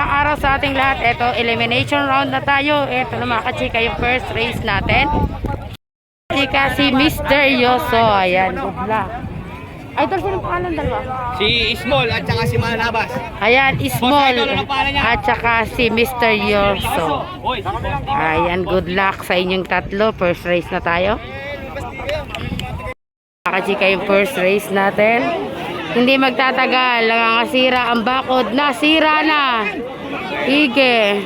mapagpalang araw sa ating lahat. Ito, elimination round na tayo. Ito na mga kachika yung first race natin. Chika si Mr. Yoso. Ayan, good luck. Idol, sino pangalan dalawa? Si Small at saka si Manabas. Ayan, Small at saka si Mr. Yoso. Ayan, good luck sa inyong tatlo. First race na tayo. Mga kachika yung first race natin. Hindi magtatagal. Nangangasira ang bakod. Nasira na. Ige.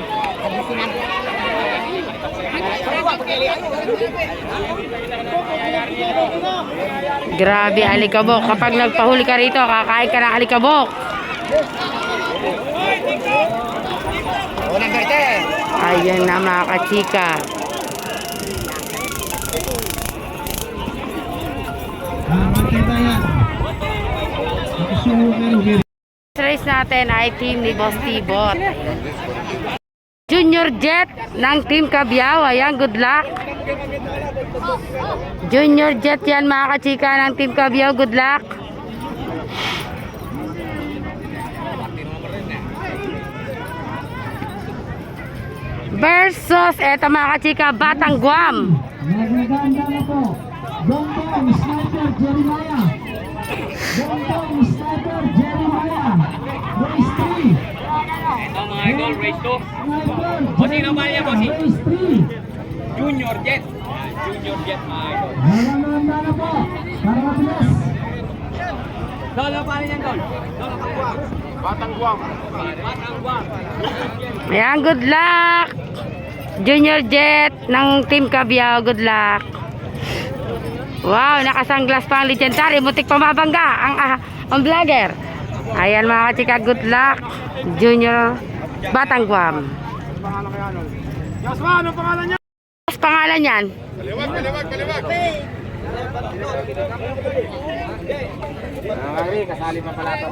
Grabe, alikabok. Kapag nagpahuli ka rito, kakain ka ng alikabok. Ayun na mga kachika. Makita yan. Nakasuher natin ay team ni Boss Tibot. Junior Jet ng Team Kabyao. Ayan, good luck. Junior Jet yan mga kachika ng Team Kabyao. Good luck. Versus, eto mga kachika, Batang Guam. Nagaganda na po. Dongdong Sniper Jeremiah. Dongdong Sniper Jeremiah. Race 3. Ito mga idol, race 2. Sniper Bossing, ano ba niya, bossing? Race 3. Junior Jet. Junior Jet mga idol. Dol, ano pangalan niyan, Dol? Dol, Batang Batang Guam. Batang Guam. Ayan, good luck. Junior Jet ng Team Kabyao, good luck. Wow, nakasanglas pa ang legendary. Mutik pa mabangga ang, ah, ang vlogger. Ayan mga kachika, good luck. Junior Batang Guam. Yasma, ano pangalan niya? Mas pangalan yan? Kaliwag, kaliwag, kaliwag. kasali pa pala ito.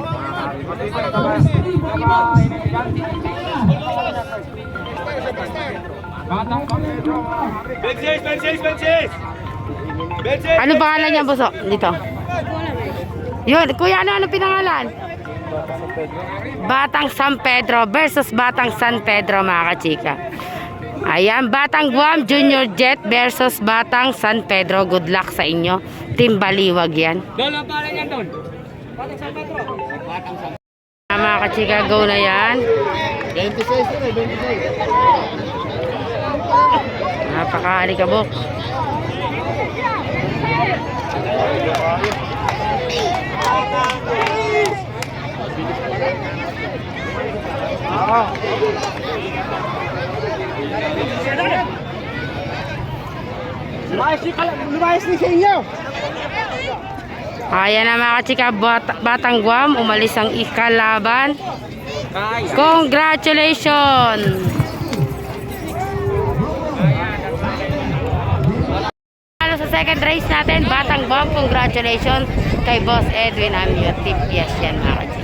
Bensis, bensis, bensis! Bensis! Ano pangalan niya, Buso? Dito. Yun, kuya, ano, ano pinangalan? Batang San Pedro versus Batang San Pedro, mga kachika. Ayan, Batang Guam Junior Jet versus Batang San Pedro. Good luck sa inyo. Team Baliwag yan. Dol, ang Dol? Batang San Pedro. Batang San Ah, Mga kachika, go na yan. 26 yun eh, 26. Napaka-alikabok. Lumayas ni sa inyo. Ayan na mga kachika, Bat- Batang Guam. Umalis ang ikalaban. Congratulations! Ano sa second race natin, Batang Guam, congratulations kay Boss Edwin Amio. Tip yes yan mga kachika.